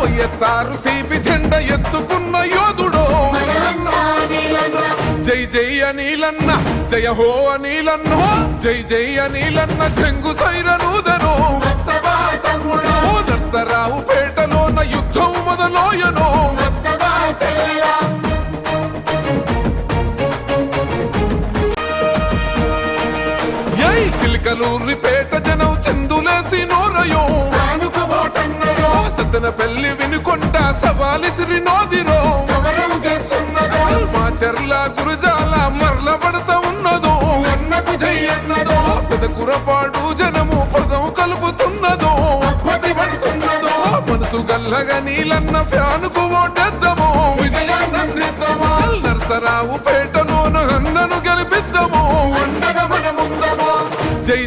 YSR CP జెండ ఎత్తుకున్న యోధుడో. జై జై అనిలన్న జయ హో అనిలన్నో జై జై అనిలన్న చెంగు సైరనూదను. వస్తవా నర్సరావు పేటలోన యుద్ధం మొదలోయను. చిలకలూరి పేట జనం చందు సతన పెళ్ళి వినుకొంట సవాలిసిరి నోదిరో సమరం చేస్తున్నదో. మా చెర్ల గురుజాల మరల పడతా ఉన్నదో. అన్నకు పెదకురపాడు జనము పదం కలుపుతున్నదో. పడుతున్నదో. మనసు గల్లగా నీలన్న ఫ్యానుకు ఓటేద్దాము. విజయానందిద్దామో నరసరావు పేటలోను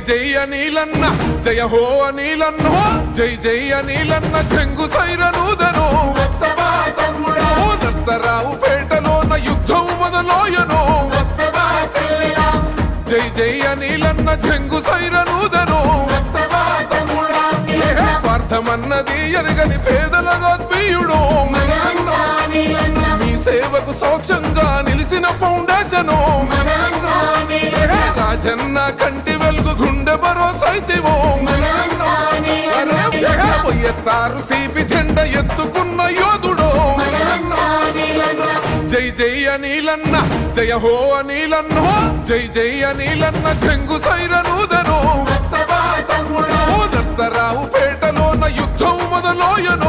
జై అనిలన్న జయ హో అనిలన్న జై జై అనిలన్న చెంగు తమ్ముడా? ఓ నరసరావు పేటలోన యుద్ధం మొదలోయను. జై జై అనిలన్న చెంగు తమ్ముడా? స్వార్థమన్నది ఎరగని పేదల గోత్మీయుడు మీ సేవకు సౌక్షంగా నిలిసిన ఫౌండేషను. చెన్న కంటి వెలుగు గుండె భరోసైతివో వైఎస్ఆర్ సిపి జెండ ఎత్తుకున్న యోధుడో జై జై అనిలన్న జయ హో అనిలన్నో జై జై అనిలన్న చెంగు సైరనూదను వస్తవా నర్సరావు పేటలోన యుద్ధం మొదలోయను.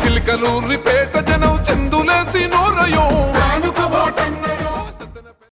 చిలకలూరిపేట జనం చందులే